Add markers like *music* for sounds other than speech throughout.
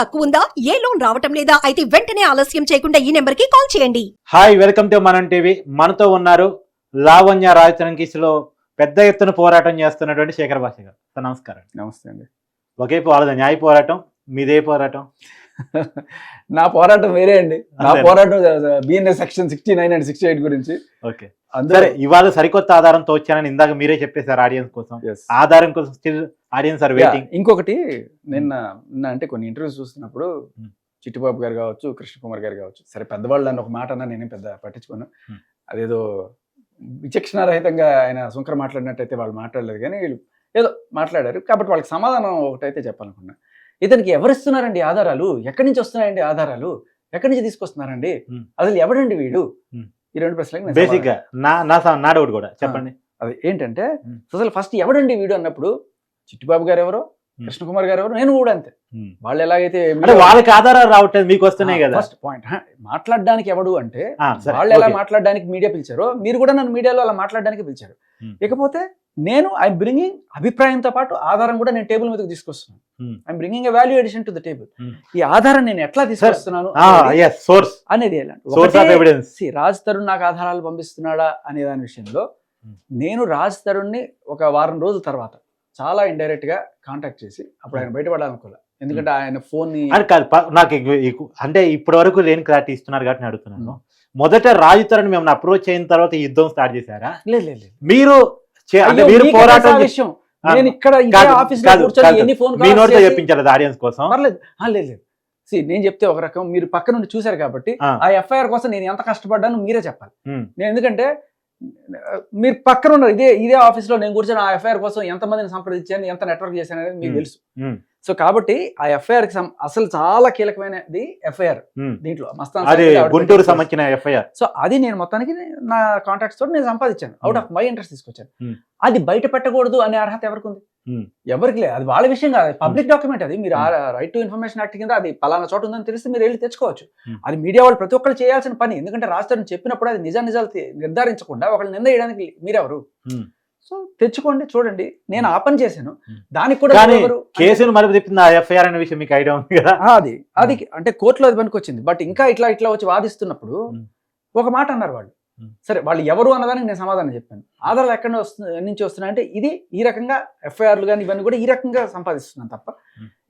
తక్కువ ఉందా ఏ లోన్ రావటం లేదా? అయితే వెంటనే ఆలస్యం చేయకుండా ఈ నెంబర్కి కాల్ చేయండి. Hi welcome to Manam TV. మనతో ఉన్నారు లావణ్య రాజతరం కేసులో పెద్ద ఎత్తున పోరాటం చేస్తున్నటువంటి శేఖర్ భాష గారు. నమస్కారం. నమస్తే అండి. ఒకే వాళ్ళది న్యాయ పోరాటం మీదే పోరాటం. నా పోరాటం వేరే అండి. నా? పోరాటం BNS section sixty nine and sixty eight గురించి. ఓకే. అందరూ ఇవాళ సరికొత్త ఆధారంతో వచ్చానని ఇందాక మీరే చెప్పేశారు ఆడియన్స్ కోసం. ఆధారం కోసం స్టిల్ ఆడియన్స్ ఆర్ వెయిటింగ్ ఇంకొకటి నిన్న నిన్న అంటే కొన్ని ఇంటర్వ్యూస్ చూస్తున్నప్పుడు Hmm. చిట్టిబాబు గారు కావచ్చు కృష్ణ కుమార్ గారు కావచ్చు. సరే పెద్దవాళ్ళు అని ఒక మాట అన్నా నేనేం పెద్ద పట్టించుకోను. Hmm. అదేదో విచక్షణారహితంగా ఆయన శుంకర మాట్లాడినట్టయితే వాళ్ళు మాట్లాడలేదు కానీ వీళ్ళు ఏదో మాట్లాడారు. కాబట్టి వాళ్ళకి సమాధానం ఒకటైతే చెప్పాలనుకున్నా. ఇతనికి ఎవరిస్తున్నారండి ఆధారాలు ఎక్కడి నుంచి వస్తున్నాయండి ఆధారాలు ఎక్కడి నుంచి తీసుకొస్తున్నారండి. అసలు ఎవడండి వీడు. ఈ రెండు ప్రశ్నలకు నేను బేసిక్గా నా నా స- నా డౌట్ కూడా చెప్పండి అది ఏంటంటే. అసలు ఫస్ట్ ఎవడండి వీడు అన్నప్పుడు చిట్టిబాబు గారు ఎవరో. కృష్ణకుమార్ గారు ఎవరో నేను కూడా అంతే. వాళ్ళు ఎలాగైతే వాళ్ళకి ఆధారాలు రావట్లేదు మీకు వస్తున్నాయి కదా ఫస్ట్ పాయింట్ మాట్లాడడానికి ఎవడు అంటే వాళ్ళు ఎలా. మాట్లాడడానికి మీడియా పిలిచారో మీరు కూడా నన్ను మీడియాలో అలా మాట్లాడడానికి పిలిచారు. ఇకపోతే నేను ఐ బ్రింగింగ్ అభిప్రాయంతో పాటు ఆధారం కూడా నేను టేబుల్ మీదకి తీసుకొస్తున్నాను Hmm. I bringing a value edition to the table Hmm. ఈ ఆధారం నేను ఎట్లా తీసుకొస్తున్నాను అనేది- సోర్స్ అనేది ఎలా? సోర్స్ ఆఫ్ ఒకటే- ఎవిడెన్స్ See, రాజ్ తరుణ్ నాకు ఆధారాలు పంపిస్తున్నాడా అనే దాని విషయంలో Hmm. నేను రాజ్ తరుణ్ని ఒక వారం రోజుల తర్వాత చాలా ఇండైరెక్ట్గా కాంటాక్ట్ చేసి అప్పుడు ఆయన బయటపడాలనుకోలే ఎందుకంటే ఆయన ఫోన్ నాకు అంటే ఇప్పటి వరకు లేని క్లారిటీ ఇస్తున్నారు కాబట్టి నేను అడుగుతున్నాను మొదట రాజుతరని మేము అప్రోచ్ అయిన తర్వాత యుద్ధం స్టార్ట్ చేశారా లేదు. మీరు మీరు పోరాటం విషయం? నేను ఇక్కడ ఆఫీస్లో కాదు, కూర్చొని కాదు. ఎన్ని ఫోన్ మీ నోటితో ఆడియన్స్ కోసం. పర్లేదు. లేదు నేను చెప్తే ఒక రకం మీరు పక్క నుండి చూశారు కాబట్టి ఆ, ఎఫ్ఐఆర్ కోసం నేను ఎంత కష్టపడ్డాను మీరే చెప్పాలి. నేను ఎందుకంటే మీరు పక్కన ఉన్నారు ఇదే ఇదే ఆఫీస్లో నేను కూర్చొని ఆ ఎఫ్ఐఆర్ కోసం ఎంత మందిని సంప్రదించాను ఎంత నెట్వర్క్ చేశాను అనేది మీకు. తెలుసు సో కాబట్టి ఆ ఎఫ్ఐఆర్కి అసలు చాలా కీలకమైనది ఎఫ్ఐఆర్. దీంట్లో మస్తాన్ గుంటూరు సంబంధించిన ఎఫ్ఐఆర్ సో అది నేను మొత్తానికి నా కాంటాక్ట్స్ తోటి నేను సంపాదించాను అవుట్. ఆఫ్ మై ఇంట్రెస్ట్ తీసుకొచ్చాను. అది బయట పెట్టకూడదు అనే అర్హత ఎవరికి ఉంది. ఎవరికి లేదు అది వాళ్ళ విషయం కాదు పబ్లిక్ డాక్యుమెంట్ అది. మీరు రైట్ టు ఇన్ఫర్మేషన్ యాక్ట్ కింద అది పలానా చోట ఉందని తెలిస్తే మీరు వెళ్ళి తెచ్చుకోవచ్చు. అది మీడియా వాళ్ళు ప్రతి ఒక్కరు చేయాల్సిన పని. ఎందుకంటే రాష్ట్రం చెప్పినప్పుడు అది నిజ నిజాలు నిర్ధారించకుండా ఒకళ్ళు నింద వేయడానికి మీరెవరు. సో తెచ్చుకోండి చూడండి. నేను ఆ పని చేశాను. దానికి కూడా కేసును మలుపు తిప్పింది ఆ ఎఫ్ఐఆర్ అనే విషయం మీకు ఐడియా ఉంది కదా? అది. అది అంటే కోర్టులో అది పనికి వచ్చింది బట్ ఇంకా ఇట్లా ఇట్లా వచ్చి వాదిస్తున్నప్పుడు. ఒక మాట అన్నారు వాళ్ళు. సరే వాళ్ళు ఎవరు అన్నదానికి నేను సమాధానం చెప్పాను. ఆధారాలు ఎక్కడ నుంచి వస్తున్నాయంటే ఇది ఈ రకంగా ఎఫ్ఐఆర్లు కానీ ఇవన్నీ కూడా ఈ రకంగా సంపాదిస్తున్నాను తప్ప.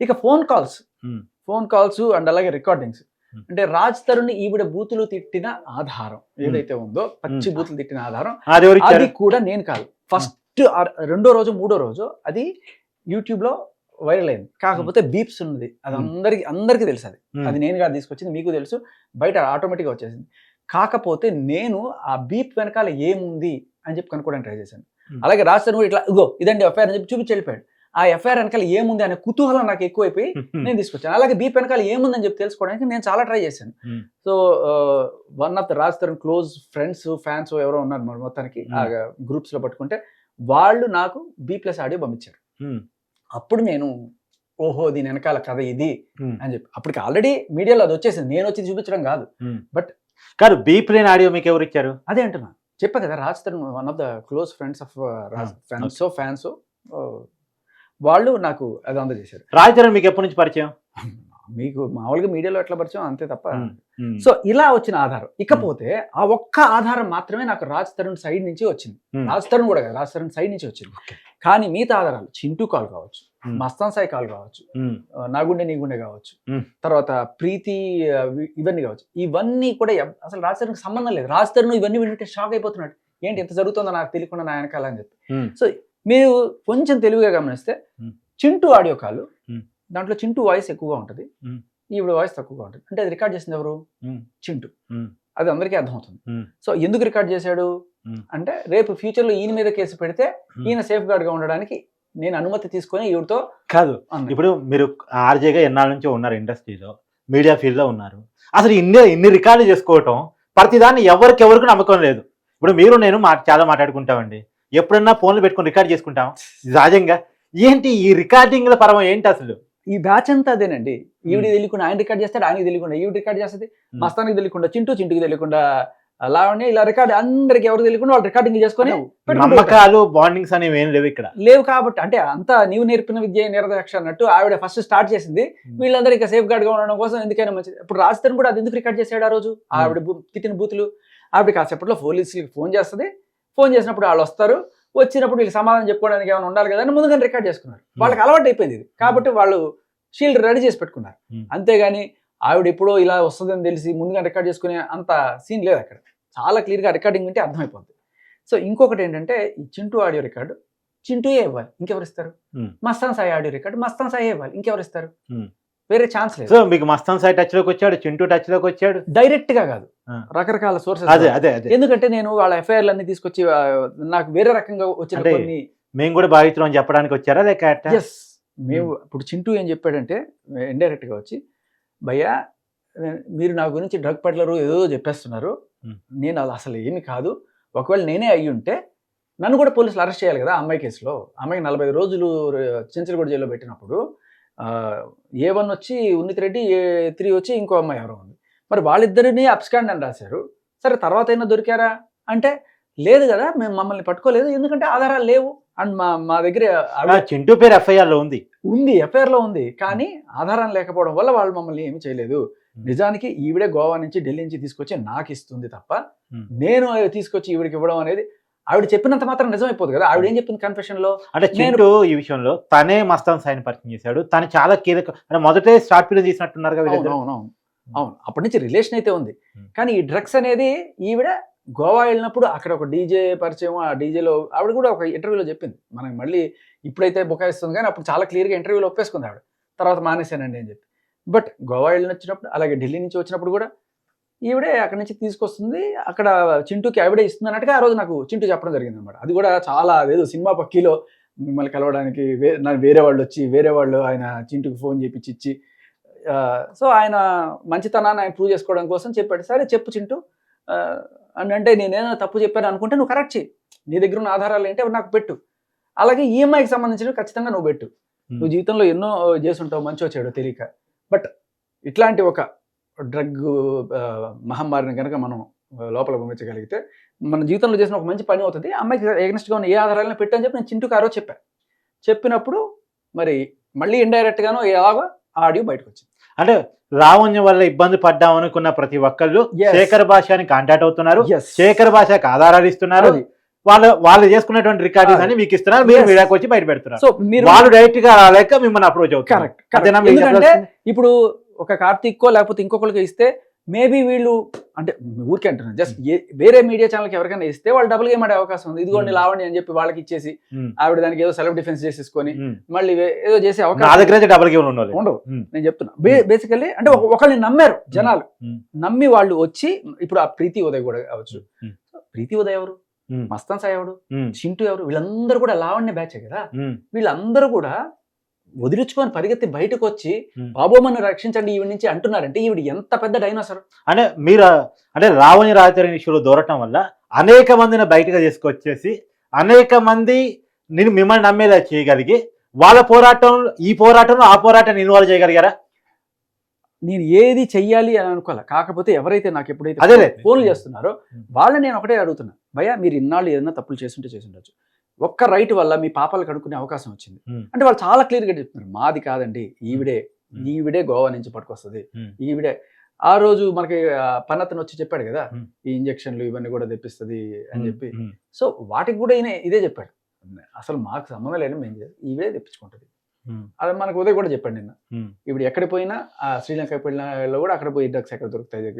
ఇక phone calls. Phone calls and అలాగే రికార్డింగ్స్. అంటే రాజ్ తరుణ్ ఈవిడ బూతులు తిట్టిన ఆధారం ఏదైతే ఉందో పచ్చి. బూతులు తిట్టిన ఆధారం అది కూడా నేను కాదు. ఫస్ట్ రెండో రోజు మూడో రోజు అది యూట్యూబ్లో వైరల్ అయింది. కాకపోతే బీప్స్ ఉన్నది. అది. అందరికి అందరికీ తెలుసు అది. అది నేను కాదు తీసుకొచ్చింది మీకు తెలుసు. బయట ఆటోమేటిక్గా వచ్చేసింది. కాకపోతే నేను ఆ బీప్ వెనకాల ఏముంది అని చెప్పి కనుక్కోవడానికి ట్రై చేశాను. అలాగే రాష్ట్రం కూడా ఇట్లా ఇగో ఇదండి ఎఫ్ఐఆర్ అని చెప్పి చూపించి వెళ్ళిపోయాడు ఆ ఎఫ్ఐఆర్ వెనకాల ఏముంది అనే కుతూహలం నాకు ఎక్కువైపోయి *laughs* నేను తీసుకొచ్చాను. అలాగే బీప్ వెనకాల ఏముందని చెప్పి తెలుసుకోవడానికి నేను చాలా ట్రై చేశాను. So one of the Raj Tarun close friends fans ఎవరో ఉన్నారు మరి మొత్తానికి గ్రూప్స్లో పట్టుకుంటే వాళ్ళు నాకు బీ ప్లస్ ఆడియో పంపించారు. అప్పుడు నేను ఓహో దీని వెనకాల కథ ఇది అని చెప్పి అప్పటికి ఆల్రెడీ మీడియాలో అది వచ్చేసింది. నేను వచ్చి చూపించడం కాదు. ఉమ్. కాదు బీ ప్లేన్ ఆడియో మీకు ఎవరు ఇచ్చారు అదే అంటున్నా. చెప్పా కదా Raj Tarun one of the close friends of Raj Ah, fans fans వాళ్ళు నాకు అది అందజేశారు. రాజచరణ్ మీకు ఎప్పటి నుంచి పరిచయం? మీకు మామూలుగా మీడియాలో ఎట్లా పరిచయం? అంతే తప్ప. ఉమ్, ఉమ్, సో ఇలా వచ్చిన ఆధారం. ఇకపోతే ఆ ఒక్క ఆధారం మాత్రమే నాకు రాజ్ తరుణ్ సైడ్ నుంచి వచ్చింది. ఉమ్, రాజ్ తరుణ్ కూడా కాదు రాజ్ తరుణ్ సైడ్ నుంచి వచ్చింది. కానీ మిగతా ఆధారాలు చింటూ కాల్ కావచ్చు Hmm. మస్తాన్ సాయి కాల్ కావచ్చు నా గుండె నీ గుండె కావచ్చు. తర్వాత ప్రీతి ఇవన్నీ కావచ్చు ఇవన్నీ కూడా అసలు రాజ్ తరుణ్కి సంబంధం లేదు రాజ్ తరుణ్ ఇవన్నీ వింటే షాక్ అయిపోతున్నాడు ఏంటి ఎంత జరుగుతుందో నాకు తెలియకుండా నా వెనకాల అని చెప్పి ఉమ్, మీరు కొంచెం తెలివిగా గమనిస్తే. Chintu audio call. దాంట్లో చింటూ వాయిస్ ఎక్కువగా ఉంటుంది. ఈవిడ వాయిస్ తక్కువగా ఉంటుంది అంటే అది రికార్డ్ చేసింది ఎవరు. చింటూ అది అందరికీ అర్థమవుతుంది. సో ఎందుకు రికార్డ్ చేశాడు. అంటే రేపు ఫ్యూచర్లో ఈయన మీద కేసు పెడితే. ఈయన సేఫ్ గార్డ్గా ఉండడానికి నేను అనుమతి తీసుకొని ఈవిడతో కాదు. ఇప్పుడు మీరు ఆర్జేగా ఎన్నాళ్ళ నుంచో ఉన్నారు ఇండస్ట్రీలో మీడియా ఫీల్డ్లో ఉన్నారు. అసలు ఇన్ని ఇన్ని రికార్డు చేసుకోవటం ప్రతిదాన్ని ఎవరికి ఎవరికి నమ్మకం లేదు. ఇప్పుడు మీరు నేను మా చాలా మాట్లాడుకుంటామండి. ఎప్పుడన్నా ఫోన్లు పెట్టుకొని రికార్డ్ చేసుకుంటాం. సహజంగా. ఏంటి ఈ రికార్డింగ్ల పరమ ఏంటి అసలు? ఈ బ్యాచ్ అంతా అదేనండి. ఈవిడ. తెలియకుండా ఆయన రికార్డ్ చేస్తాడు ఆయనకి తెలియకుండా ఈవిడ రికార్డ్ చేస్తుంది. మస్తానికి తెలియకుండా చింటూ చింటూకి తెలియకుండా లావణ్య ఇలా రికార్డ్ అందరికి ఎవరు తెలియకుండా వాళ్ళు రికార్డింగ్ చేసుకొని. నమ్మకాలు బాండింగ్స్ అనేవి ఏం లేవు ఇక్కడ. లేవు కాబట్టి అంటే అంతా నీవు నేర్పిన విద్య నిరదక్ష అన్నట్టు ఆవిడ ఫస్ట్ స్టార్ట్ చేసింది. వీళ్ళందరూ ఇక సేఫ్ గార్డ్గా ఉండడం కోసం ఎందుకైనా మంచిది. ఇప్పుడు రాజధాని కూడా అది ఎందుకు రికార్డ్ చేశాడు ఆ రోజు? ఆవిడ తిట్టిన బూతులు. ఆవిడ కాసేపట్లో పోలీసులకి ఫోన్ చేస్తుంది. ఫోన్ చేసినప్పుడు వాళ్ళు వస్తారు. వచ్చినప్పుడు వీళ్ళకి సమాధానం చెప్పుకోవడానికి ఏమైనా ఉండాలి కదా అని ముందుగానే రికార్డ్ చేసుకున్నారు. వాళ్ళకి అలవాటు అయిపోయింది ఇది. కాబట్టి వాళ్ళు షీల్డ్ రెడీ చేసి పెట్టుకున్నారు. అంతేగాని ఆవిడ ఎప్పుడో ఇలా వస్తుందని తెలిసి ముందుగా రికార్డ్ చేసుకునే అంత సీన్ లేదు అక్కడ. చాలా క్లియర్గా రికార్డింగ్ వింటే అర్థమైపోతుంది సో ఇంకొకటి ఏంటంటే ఈ చింటూ ఆడియో రికార్డు చింటూయే ఇవ్వాలి. ఇంకెవరు ఇస్తారు? Hmm. Mastan Sai audio record Mastan Sai ఇవ్వాలి. ఇంకెవరు ఇస్తారు? Hmm. వేరే ఛాన్స్ లేదు. సో మీకు మస్తాన్ సాయి టచ్లోకి వచ్చాడు చింటూ టచ్లోకి వచ్చాడు? డైరెక్ట్గా కాదు. రకరకాల సోర్సెస్ అదే అదే అదే. ఎందుకంటే నేను వాళ్ళ ఎఫ్ఐఆర్లు అన్ని తీసుకొచ్చి నాకు వేరే రకంగా వచ్చిన కొన్ని మేము కూడా అని చెప్పడానికి వచ్చారా? లేక? ఎస్ మేము ఇప్పుడు చింటూ ఏం చెప్పాడంటే ఇండైరెక్ట్గా వచ్చి భయ్యా మీరు నా గురించి డ్రగ్ పెడ్లరు ఏదో చెప్పేస్తున్నారు. నేను అది అసలు ఏమి కాదు. ఒకవేళ నేనే అయ్యి ఉంటే నన్ను కూడా పోలీసులు అరెస్ట్ చేయాలి కదా అమ్మాయి కేసులో. అమ్మాయికి నలభై రోజులు చెంచలగూడ జైల్లో పెట్టినప్పుడు ఏ వన్ వచ్చి ఉన్నిత్ రెడ్డి ఏ త్రీ వచ్చి ఇంకో అమ్మాయి ఎవరో ఉంది. మరి వాళ్ళిద్దరిని అబ్స్కాండ్ అని రాశారు. సరే తర్వాత అయినా దొరికారా? అంటే లేదు కదా మేము మమ్మల్ని పట్టుకోలేదు. ఎందుకంటే ఆధారాలు లేవు. అండ్ మా మా దగ్గర చింటూ పేరు ఎఫ్ఐఆర్లో ఉంది. ఉంది ఎఫ్ఐఆర్లో ఉంది. కానీ ఆధారం లేకపోవడం వల్ల వాళ్ళు మమ్మల్ని ఏమీ చేయలేదు. నిజానికి ఈవిడే గోవా నుంచి ఢిల్లీ నుంచి తీసుకొచ్చి నాకు ఇస్తుంది తప్ప. నేను తీసుకొచ్చి ఈవిడికి ఇవ్వడం అనేది ఆవిడ చెప్పినంత మాత్రం నిజం అయిపోదు కదా. ఆవిడ ఏం చెప్పింది కన్ఫెషన్లో అంటే చింటూ ఈ విషయంలో తనే మస్తాన్ సాయిని పరిచయం చేశాడు. తను చాలా కీలక అంటే మొదటే షార్ట్ ఫిల్మ్ తీసినట్టున్నారు కదా అవును. అవును అప్పటి నుంచి రిలేషన్ అయితే ఉంది. కానీ ఈ డ్రగ్స్ అనేది ఈవిడ గోవా వెళ్ళినప్పుడు అక్కడ ఒక డీజే పరిచయం ఆ డీజేలో ఆవిడ కూడా ఒక ఇంటర్వ్యూలో చెప్పింది. మనకి మళ్ళీ ఇప్పుడైతే బుకాయిస్తుంది కానీ అప్పుడు చాలా క్లియర్గా ఇంటర్వ్యూలో ఒప్పేసుకుంది ఆవిడ. తర్వాత మానేశానండి అని చెప్పి. బట్ గోవా వెళ్ళిన వచ్చినప్పుడు అలాగే ఢిల్లీ నుంచి వచ్చినప్పుడు కూడా ఈవిడే అక్కడి నుంచి తీసుకొస్తుంది. అక్కడ చింటూకి ఆవిడే ఇస్తుంది అన్నట్టుగా ఆ రోజు నాకు చింటూ చెప్పడం జరిగింది అనమాట అది కూడా చాలా అదేదో సినిమా పక్కీలో మిమ్మల్ని కలవడానికి వేరే వాళ్ళు వచ్చి వేరే వాళ్ళు ఆయన చింటూకి ఫోన్ చేపించి ఇచ్చి సో ఆయన మంచితనాన్ని ఆయన ప్రూవ్ చేసుకోవడం కోసం చెప్పాడు. సరే చెప్పు చింటూ. అని అంటే నేనేదో తప్పు చెప్పాను అనుకుంటే నువ్వు కరెక్ట్ చేయి నీ దగ్గర ఉన్న ఆధారాలు ఏంటి అవి నాకు పెట్టు. అలాగే ఈఎంఐకి సంబంధించినవి ఖచ్చితంగా నువ్వు పెట్టు. నువ్వు జీవితంలో ఎన్నో చేసుంటావు మంచో చెడు తెలియక. బట్ ఇట్లాంటి ఒక డ్రగ్ మహమ్మారిని కనుక మనం లోపల పంపించగలిగితే మన జీవితంలో చేసిన ఒక మంచి పని అవుతుంది. అమ్మాయికి ఎగనెస్ట్గా ఉన్న ఏ ఆధారాలను పెట్టని చెప్పి నేను చింటూకి ఆ రోజు చెప్పాను చెప్పినప్పుడు మరి మళ్ళీ ఇండైరెక్ట్ గాను ఎలాగో ఆడియో బయటకు వచ్చింది అంటే లావణ్య వల్ల ఇబ్బంది పడ్డాం అనుకున్న ప్రతి ఒక్కళ్ళు. శేఖర్ భాషని కాంటాక్ట్ అవుతున్నారు. శేఖర్ భాషకి ఆధారాలు ఇస్తున్నారు. వాళ్ళు వాళ్ళు చేసుకున్నటువంటి రికార్డింగ్ అని మీకు ఇస్తున్నారు మీరు. మీడియాకి వచ్చి బయట పెడుతున్నారు సో మీరు వాళ్ళు డైరెక్ట్గా రాలేక మిమ్మల్ని అప్రోచ్ అవుతారు కరెక్ట్? ఇప్పుడు ఒక కార్తీక్కో లేకపోతే ఇంకొకరికి ఇస్తే మేబీ వీళ్ళు అంటే ఊరికే అంటున్నారు జస్ట్ వేరే మీడియా ఛానల్కి ఎవరికైనా ఇస్తే వాళ్ళు డబుల్ గేమ్ ఆడే అవకాశం ఉంది ఇదిగోండి. లావండి అని చెప్పి వాళ్ళకి ఇచ్చేసి. ఆవిడ దానికి ఏదో సెల్ఫ్ డిఫెన్స్ చేసేసుకొని. మళ్ళీ ఏదో చేసే అవకాశం దగ్గర డబుల్ గేమ్ ఉండవు. నేను చెప్తున్నా బేసికల్లీ అంటే ఒక- ఒకళ్ళని నమ్మారు జనాలు. నమ్మి వాళ్ళు వచ్చి ఇప్పుడు ఆ ప్రీతి ఉదయ్ కూడా కావచ్చు. ప్రీతి ఉదయ్ ఎవరు. మస్తాన్ సాయి ఉమ్. చింటూ ఎవరు వీళ్ళందరూ కూడా లావణ్య బ్యాచే కదా. వీళ్ళందరూ కూడా వదిలించుకొని పరిగెత్తి బయటకు వచ్చి ఉమ్. బాబోమని రక్షించండి ఈవిడ నుంచి అంటున్నారంటే ఈవిడ ఎంత పెద్ద డైనోసర్ అంటే మీరు అంటే రావణి రాజధాని ఇష్యూలో దూరటం వల్ల అనేక మందిని బయటగా తీసుకొచ్చేసి అనేక మంది నేను మిమ్మల్ని నమ్మేలా చేయగలిగి వాళ్ళ పోరాటం ఈ పోరాటంలో ఆ పోరాటాన్ని ఇన్వాల్వ్ చేయగలిగారా నేను ఏది చెయ్యాలి అని అనుకోలే కాకపోతే ఎవరైతే నాకు ఎప్పుడైతే అదేలే. ఫోన్లు చేస్తున్నారో. వాళ్ళని నేను ఒకటే అడుగుతున్నా భయ్యా మీరు ఇన్నాళ్ళు ఏదైనా తప్పులు చేస్తుంటే చేసి ఉండొచ్చు ఒక్క రైట్ వల్ల మీ పాపాలు కడుక్కునే అవకాశం వచ్చింది. అంటే వాళ్ళు చాలా క్లియర్గా చెప్తున్నారు మాది కాదండి ఈవిడే. ఈవిడే గోవా నుంచి పట్టుకొస్తుంది. ఈవిడే ఆ రోజు మనకి పన్నతను వచ్చి చెప్పాడు కదా. ఈ ఇంజక్షన్లు ఇవన్నీ కూడా తెప్పిస్తుంది అని చెప్పి. సో వాటికి కూడా ఈయన ఇదే చెప్పాడు అసలు మాకు సంబంధం లేదు మేము చేయాలి. ఈవిడే తెప్పించుకుంటుంది. అది మనకు ఉదయ్ కూడా చెప్పాడు నిన్న. ఇప్పుడు ఎక్కడ పోయినా ఆ శ్రీలంక పోయినలో కూడా అక్కడ పోయి డ్రగ్స్ ఎక్కడ దొరుకుతాయి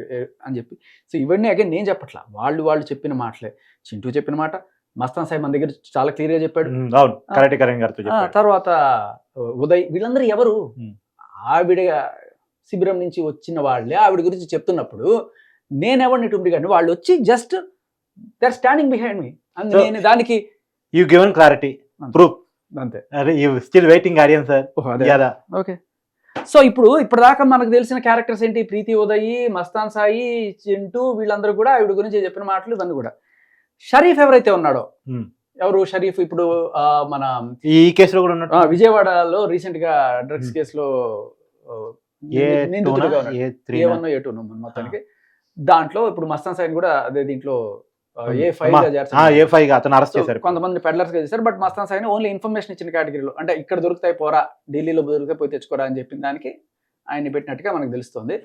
అని చెప్పి సో ఇవన్నీ అగైన్ నేను చెప్పట్లా వాళ్ళు వాళ్ళు చెప్పిన మాటలే చింటూ చెప్పిన మాట మస్తాన్ సాయి మన దగ్గర చాలా చెప్పాడు. గారితో ఆ, చెప్పారు తర్వాత ఉదయ్ వీళ్ళందరూ ఎవరు. ఆవిడ శిబిరం నుంచి వచ్చిన వాళ్ళే ఆవిడ గురించి చెప్తున్నప్పుడు నేనెవరిని టుంబి కానీ వాళ్ళు వచ్చి just they are standing behind me So- నేను దానికి యూ గివెన్ క్లారిటీ ప్రూఫ్ అంతే. అరే you still waiting audience sir okay. So ఇప్పుడు ఇప్పటిదాకా మనకు తెలిసిన క్యారెక్టర్స్ ఏంటి? ప్రీతి ఉదయ్ మస్తాన్ సాయి చింటూ వీళ్ళందరూ కూడా ఆవిడ గురించి చెప్పిన మాటలు ఇవన్నీ కూడా. షరీఫ్ ఎవరైతే ఉన్నాడో. ఎవరు షరీఫ్ ఇప్పుడు మన ఈ కేసులో కూడా ఉన్నట్టు ఆ, విజయవాడలో రీసెంట్గా డ్రగ్స్. కేసులో? ఉన్నాడు. మొత్తానికి దాంట్లో ఇప్పుడు మస్తాన్ సైన్ కూడా అదే దీంట్లో ఏ ఫైవ్. ఏ ఫైవ్గా అతను అరెస్ట్ చేశారు కొంతమంది పెడ్లర్స్గా చేశారు but Mastan Saini only information ఇచ్చిన కేటగిరీలో అంటే ఇక్కడ దొరుకుతాయి పోరా ఢిల్లీలో దొరికితే పోయి తెచ్చుకోరా అని చెప్పిన దానికి ఆయన్ని పెట్టినట్టుగా మనకు తెలుస్తుంది.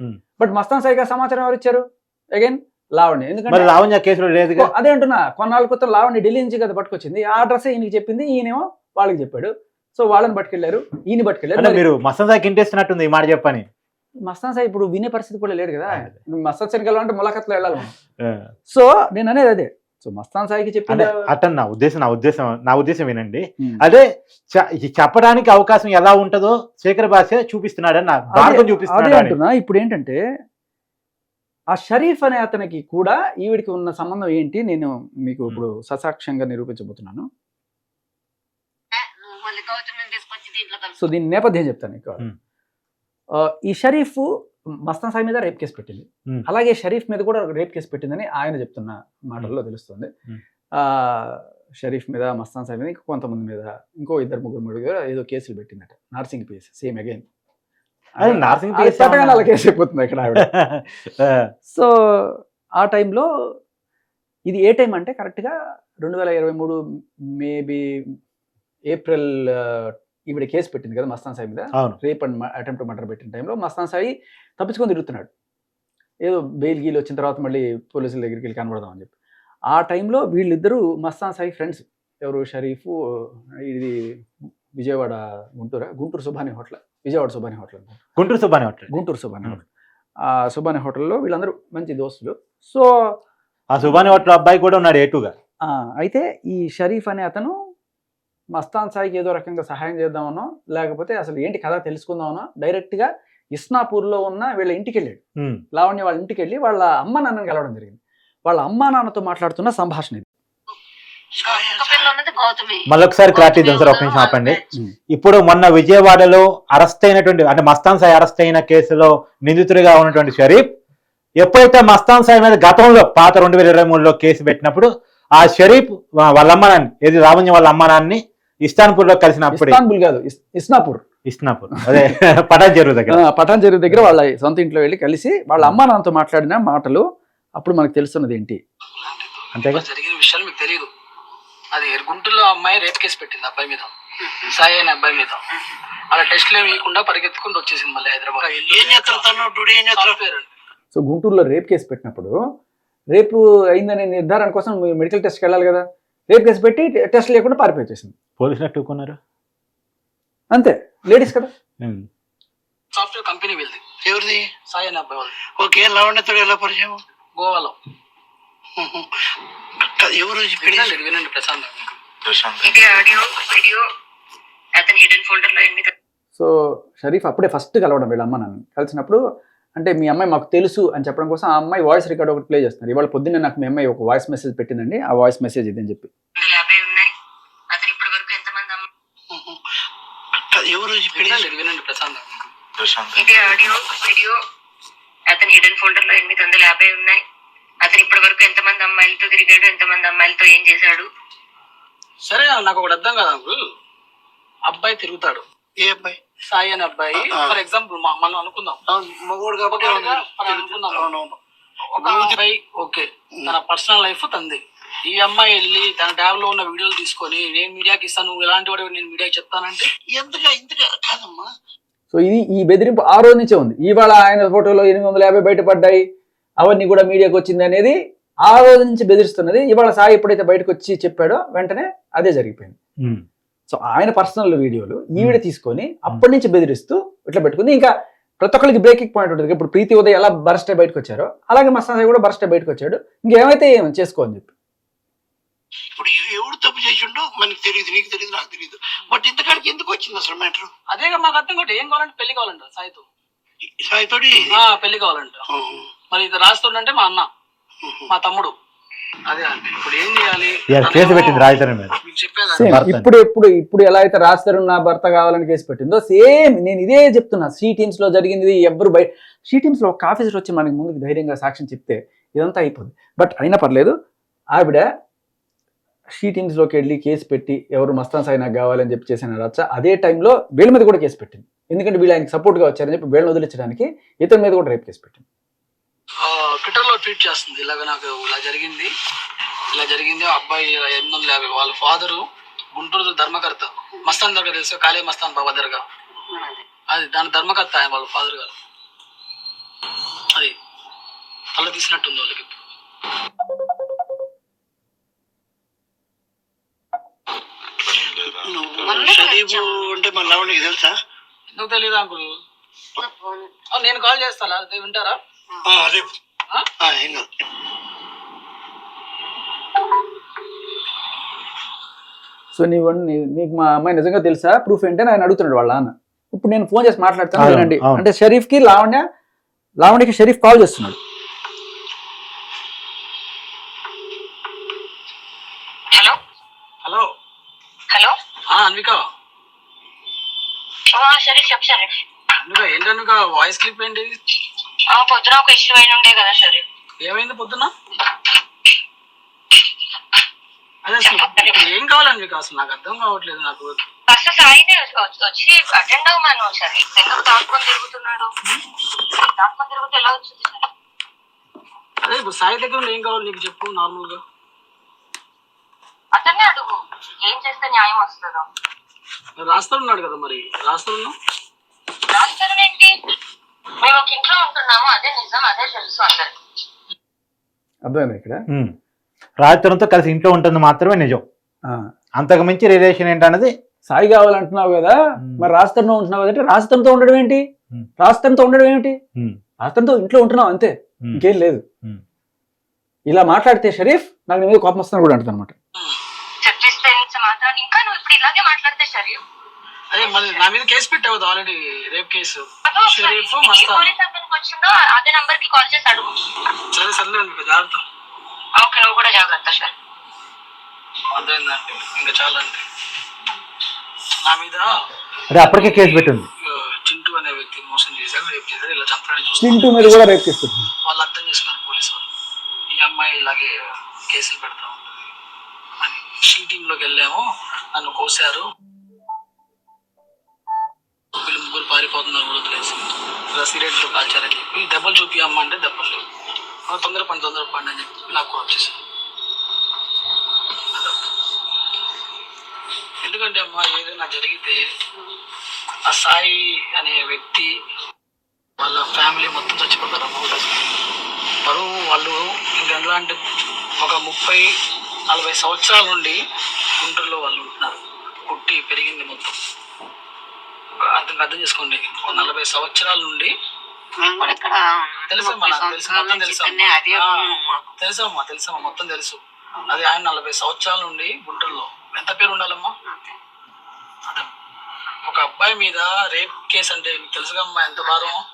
బట్ మస్తాన్ సాయిగా సమాచారం ఎవరు ఇచ్చారు అగైన్ లావణ్య. ఎందుకంటే లావణ్య కేసులో లేదుగా? ఓ, అదే అంటున్నా కొన్నాళ్ళ క్రితం లావణ్య ఢిల్లీ నుంచి కదా పట్టుకొచ్చింది ఆ అడ్రస్ ఈయనకి చెప్పింది ఈయనేమో వాళ్ళకి చెప్పాడు. సో వాళ్ళని పట్టుకెళ్ళారు ఈయన పట్టుకెళ్ళారు. అంటే మరి మసన్ సాయికి ఇంటేస్తున్నట్టుంది ఈ మాట చెప్పని. మస్తాన్ సాయి ఇప్పుడు వినే పరిస్థితి కూడా లేడు కదా. మస్తాన్ సాయికి వెళ్ళాలంటే ములాఖత్లో వెళ్ళాలి. సో నేను అనేది అదే. సో మస్తాన్ సాయికి చెప్పింది అతను నా ఉద్దేశం నా ఉద్దేశం నా ఉద్దేశం వినండి. Hmm. అదే చెప్పడానికి అవకాశం ఎలా ఉంటుందో శేఖర్ భాష చూపిస్తున్నాడు. అంటున్నా ఇప్పుడు ఏంటంటే ఆ షరీఫ్ అనే అతనికి కూడా ఈవిడికి ఉన్న సంబంధం ఏంటి? నేను మీకు ఇప్పుడు ససాక్ష్యంగా నిరూపించబోతున్నాను. సో దీని నేపథ్యం చెప్తాను మీకు. ఆ, ఈ షరీఫ్ మస్తాన్ సాయి మీద రేప్ కేసు పెట్టింది. అలాగే షరీఫ్ మీద కూడా రేప్ కేసు పెట్టిందని ఆయన చెప్తున్న మాటల్లో తెలుస్తుంది. ఆ షరీఫ్ మీద మస్తాన్ సాయి మీద ఇంకా కొంతమంది మీద ఇంకో ఇద్దరు ముగ్గురు మీద ఏదో కేసులు పెట్టిందట. Narsing PS same again. Narsing? అలా కేసు అయిపోతుంది ఇక్కడ ఆవిడ. *laughs* సో ఆ టైంలో ఇది ఏ టైం అంటే కరెక్ట్గా రెండు వేల ఇరవై మూడు మేబీ ఏప్రిల్ ఈవిడ కేసు పెట్టింది కదా మస్తాన్ సాయి మీద. రేప్ అండ్ అటెంప్ట్ మర్డర్ పెట్టిన టైంలో మస్తాన్ సాయి తప్పించుకొని తిరుగుతున్నాడు. ఏదో బెయిల్ గీలు వచ్చిన తర్వాత మళ్ళీ పోలీసుల దగ్గరికి వెళ్ళి కనబడదాం అని చెప్పి. ఆ టైంలో వీళ్ళిద్దరూ మస్తాన్ సాయి ఫ్రెండ్స్ ఎవరు? షరీఫ్ ఇది Vijayawada Guntur? Guntur Subani hotel. Vijayawada Subani hotel. Guntur Subbani hotel Guntur Subani. Hotel. ఆ సుబాని హోటల్లో వీళ్ళందరూ మంచి దోస్తులు. సో ఆ సుబ్బాని హోటల్ అబ్బాయి కూడా ఉన్నాడు ఏటుగా. ఆ, అయితే ఈ షరీఫ్ అనే అతను మస్తాన్ సాయికి ఏదో రకంగా సహాయం చేద్దామనో లేకపోతే అసలు ఏంటి కథ తెలుసుకుందామనో డైరెక్ట్గా ఇస్నాపూర్లో ఉన్న వీళ్ళ ఇంటికి వెళ్ళాడు. లావణ్య వాళ్ళ ఇంటికి వెళ్ళి వాళ్ళ అమ్మ నాన్నని కలవడం జరిగింది. వాళ్ళ అమ్మ నాన్నతో మాట్లాడుతున్న సంభాషణ ఇది. మళ్ళొకసారి క్లారిటీ ఇద్దాం సార్ ఒక నిమిషం ఆపండి. ఇప్పుడు మొన్న విజయవాడలో అరెస్ట్ అయినటువంటి అంటే మస్తాన్ సాయి అరెస్ట్ అయిన కేసులో నిందితుడిగా ఉన్నటువంటి షరీఫ్ ఎప్పుడైతే మస్తాన్ సాయి మీద గతంలో పాత రెండు వేల ఇరవై మూడులో కేసు పెట్టినప్పుడు ఆ షరీఫ్ వాళ్ళ అమ్మ నాన్ని ఏది రామన్య వాళ్ళ అమ్మ నాన్ని ఇస్తాన్పూర్లో కలిసినప్పుడు. ఇస్తాన్బుల్ కాదు ఇస్- ఇస్నాపూర్. ఇస్నాపూర్. అదే *laughs* పటాన్ చెరువు దగ్గర. పటాన్ చెరువు దగ్గర వాళ్ళ సొంత ఇంట్లో వెళ్ళి కలిసి వాళ్ళ అమ్మ నాన్నతో మాట్లాడిన మాటలు అప్పుడు మనకు తెలుస్తున్నది ఏంటి? అంతేగా? జరిగిన విషయాలు అది గుంటూరులో అమ్మాయి రేప్ కేసు పెట్టింది అబ్బాయి మీద. సాయి అనే అబ్బాయి మీద. అలా టెస్ట్లు ఏమి ఇవ్వకుండా పరిగెత్తుకుంటూ వచ్చేసింది మళ్ళీ హైదరాబాద్. ఏం చేస్తారు తను? టుడే ఏం చేస్తారు? సాఫ్ట్వేర్ అండి. సో గుంటూరులో రేప్ కేసు పెట్టినప్పుడు రేపు అయిందనే నిర్ధారణ కోసం మెడికల్ టెస్ట్కి వెళ్ళాలి కదా. రేప్ కేసు పెట్టి టెస్ట్ లేకుండా పారిపోయేసింది పోలీసులు అట్టుకున్నారు అంతే. లేడీస్ కదా. సాఫ్ట్వేర్ కంపెనీ వెళ్ళింది. ఎవరిది? సాయి అనే అబ్బాయి వాళ్ళు ఓకే లావణ్యతో ఎలా పరిచయం? గోవాలో. ఎవరు పెళ్ళి వినండి వినండి ప్రశాంత్ ఇది ఆడియో వీడియో అతని హిడెన్ ఫోల్డర్లో ఎనిమిది. సో షరీఫ్ అప్పుడే ఫస్ట్ కలవడం వీళ్ళ అమ్మ నన్ను. కలిసినప్పుడు అంటే మీ అమ్మాయి మాకు తెలుసు అని చెప్పడం కోసం ఆ అమ్మాయి వాయిస్ రికార్డ్ ఒకటి ప్లే చేస్తున్నారు ఇవాళ పొద్దున్నే నాకు మీ అమ్మాయి ఒక వాయిస్ మెసేజ్ పెట్టిందండి. ఆ వాయిస్ మెసేజ్ ఇది అని చెప్పి ఎవరు వినండి ప్రశాంత్ ఇది ఆడియో వీడియో అతని హిడెన్ ఫోల్డర్లో ఎనిమిది. వందల యాభై ఉన్నాయి. అతను ఇప్పటి వరకు ఎంతమంది అమ్మాయిలతో తిరిగాడు ఎంతమంది అమ్మాయిలతో ఏం చేశాడు? సరే నాకు ఒకటి అర్థం కాదు అంకుల్. అబ్బాయి తిరుగుతాడు. ఏ అబ్బాయి? సాయి అనే అబ్బాయి. ఫర్ ఎగ్జాంపుల్ మనం అనుకుందాం. మగవాడు కాబట్టి అనుకుందాం. అవునవును. ఒక అబ్బాయి ఓకే తన పర్సనల్ లైఫ్ తంది. ఈ అమ్మాయి వెళ్ళి తన ట్యాబ్లో ఉన్న వీడియోలు తీసుకొని నేను మీడియాకి ఇస్తాను నువ్వు ఎలాంటి వాడు నేను మీడియాకి చెప్తానంటే? ఎంతగా ఇంతగా కాదమ్మా. సో ఇది ఈ బెదిరింపు ఆ రోజు నుంచే ఉంది. ఇవాళ ఆయన ఫోటోలో ఎనిమిది వందల యాభై బయటపడ్డాయి. అవన్నీ కూడా మీడియాకి వచ్చింది అనేది ఆ రోజు నుంచి బెదిరిస్తున్నది. ఇవాళ సాయి ఎప్పుడైతే బయటకు వచ్చి చెప్పాడో వెంటనే అదే జరిగిపోయింది. ఉమ్. సో ఆయన పర్సనల్ వీడియోలు ఈవిడ తీసుకొని అప్పటి నుంచి బెదిరిస్తూ ఇట్లా పెట్టుకుంది. ఇంకా ప్రతి ఒక్కరికి బ్రేకింగ్ పాయింట్ ఉంటుంది. ఇప్పుడు ప్రీతి ఉదయ్ ఎలా బరస్టే బయటకు వచ్చారో అలాగే మస్తాన్ సాయి కూడా బరస్టే బయటకు వచ్చాడు. ఇంకేమైతే ఏం చేసుకో అని చెప్పి. ఇప్పుడు ఎవడు తప్పు చేసిండో మనకి తెలియదు నీకు తెలియదు నాకు తెలియదు బట్ ఇంతకాడికి ఎందుకు వచ్చింది అసలు మ్యాటర్ అదేగా మాకు అర్థం కూడా ఏం కావాలంటే పెళ్ళి కావాలంట సాయితో. సాయితోటి? పెళ్ళి కావాలంట. మరి ఇది రాస్తుండంటే మా అన్న మా తమ్ముడు. అదే ఇప్పుడు ఏం చేయాలి? ఇవాళ కేసు పెట్టింది రాజధాని మీద. మీకు చెప్పేది సేమ్ భర్త. ఇప్పుడు ఇప్పుడు ఇప్పుడు ఎలా అయితే రాస్తారు నా భర్త కావాలని కేసు పెట్టిందో సేమ్ నేను ఇదే చెప్తున్నా. సి టీమ్స్లో జరిగింది ఎవరు బయట సి టీమ్స్లో ఒక ఆఫీసర్ వచ్చి మనకి ముందుకు ధైర్యంగా సాక్ష్యం చెప్తే ఇదంతా అయిపోద్ది. బట్ అయినా పర్లేదు ఆవిడ షీ టీమ్స్లోకి వెళ్ళి కేసు పెట్టి ఎవరు మస్తాన్ సాయి నాకు కావాలని చెప్పి చేసిన రచ్చ అదే టైంలో వీళ్ళ మీద కూడా కేసు పెట్టింది. ఎందుకంటే వీళ్ళు ఆయనకి సపోర్ట్గా వచ్చారని చెప్పి వీళ్ళని వదిలించడానికి ఇతని మీద కూడా రేపు కేసు పెట్టింది. ట్విట్టర్లో ట్వీట్ చేస్తుంది. ఇలాగ నాకు ఇలా జరిగింది. ఇలా జరిగింది. ఆ అబ్బాయి ఇలా ఎనిమిది వందల యాభై వాళ్ళ ఫాదరు గుంటూరు ధర్మకర్త. మస్తాన్ దర్గా తెలుసు కాళీ మస్తాన్ బాబా దర్గా అది దాని ధర్మకర్త ఆయన వాళ్ళ ఫాదర్ గారు. అది తల తీసినట్టుంది వాళ్ళకి నువ్వు షరీఫ్ అంటే మన లవణికి తెలుసా? ఎందుకు తెలియదు అంకుల్? నేను కాల్ చేస్తాను? వింటారా? రేపు. సో నీవు నీ- నీకు మా అమ్మాయి నిజంగా తెలుసా? ప్రూఫ్ ఏంటని ఆయన అడుగుతున్నాడు వాళ్ళ నాన్న. ఇప్పుడు నేను ఫోన్ చేసి మాట్లాడతాను వినండి. అంటే షరీఫ్కి లావణ్య లావణ్యకి షరీఫ్ కాల్ చేస్తున్నాడు. హలో? హలో. హలో? ఆ, అన్విక. షరీఫ్ చెప్పు షరీఫ్ అన్విక ఏంటి అన్విక వాయిస్ క్లిప్ ఏంటి? ఆ, పొద్దున ఒక ఇష్యూ అయిన ఉండే కదా షరీఫ్ ఏమైంది పొద్దున్న అదే అసలు ఇప్పుడు ఏం కావాలి అన్విక అసలు? నాకు అర్థం కావట్లేదు నాకు. ఫస్ట్ సాయిని వచ్చి- అటెండ్ అవ్వమను షరీఫ్ ఎందుకు దాక్కొని తిరుగుతున్నాడు? దాక్కొని తిరుగుతూ ఎలా వచ్చింది షరీఫ్? అదే ఇప్పుడు సాయి దగ్గర ఏం కావాలి నీకు చెప్పు నార్మల్గా అతన్నే అడుగు. ఏం చేస్తే న్యాయం వస్తుందో. రాస్తాడున్నాడు కదా మరి. రాస్తాడు రాష్ట్రం ఏంటి మేము ఒక ఇంట్లో ఉంటున్నాము అదే నిజం అదే తెలుసు అందరికి. అర్థమైంది ఇక్కడ. రాజతరంతో కలిసి ఇంట్లో ఉంటుంది మాత్రమే నిజం. ఆ, అంతకు మించి రిలేషన్ ఏంటన్నది? సాయి కావాలంటున్నావు కదా మరి రాజస్థాన్లో ఉంటున్నావు కదంటే రాజస్థాన్తో ఉండడం ఏంటి. రాజస్థాన్తో ఉండడం ఏమిటి. రాజస్థాన్తో ఇంట్లో ఉంటున్నావు అంతే. ఇంకేం లేదు. ఇలా మాట్లాడితే షరీఫ్ నాకు నీ మీద కోపం వస్తాను కూడా అంటుంది అనమాట ఇంకా నువ్వు ఇప్పుడు ఇలాగే మాట్లాడితే షరీఫ్? అదే మళ్ళీ నా మీద కేసు పెట్టావు already rape case. Sharif Mastan. వచ్చిందో అదే నంబర్కి కాల్ చేసి అడుగు. సరే సర్లే జాగ్రత్త. ఓకే నువ్వు కూడా జాగ్రత్త షరీఫ్ అర్థమైందండి ఇంకా చాలా అండి నా మీద అదే అప్పటికే కేసు పెట్టింది. చింటూ అనే వ్యక్తి మోసం చేశారు రేపు చేశారు ఇలా చంపడానికి చింటూ మీద కూడా రేపు చేస్తుంది వాళ్ళు అర్థం చేసుకున్నారు పోలీసు వాళ్ళు. ఈ అమ్మాయి ఇలాగే కేసులు పెడతా ఉంటుంది అని. షీటింగ్లోకి వెళ్ళాము నన్ను కోసారు వీళ్ళు ముగ్గురు పారిపోతున్నారు కూడా వదిలేసి ఇలా కాల్చారని చెప్పి దెబ్బలు చూపి అమ్మ అంటే దెబ్బలు లేవు. తొందర పని తొందర పని అని చెప్పి నాకు కూడా వచ్చేసాను ఎందుకంటే అమ్మా ఏదైనా జరిగితే ఆ సాయి అనే వ్యక్తి వాళ్ళ ఫ్యామిలీ మొత్తం చచ్చిపోతారు అమ్మ బరువు వాళ్ళు ఇంకెందులో ఒక ముప్పై నలభై సంవత్సరాల నుండి గుంటూరులో వాళ్ళు ఉంటున్నారు. పుట్టి పెరిగింది మొత్తం. అర్థం అర్థం చేసుకోండి. నలభై సంవత్సరాల నుండి తెలుసమ్మా నాకు తెలుసు మొత్తం తెలుసమ్మా మొత్తం తెలుసు. అది ఆయన నలభై సంవత్సరాల నుండి గుంటూరులో. ఎంత పేరు ఉండాలమ్మా? అదే. ఒక అబ్బాయి మీద రేప్ కేసు అంటే మీకు తెలుసుగమ్మా ఎంత భారం?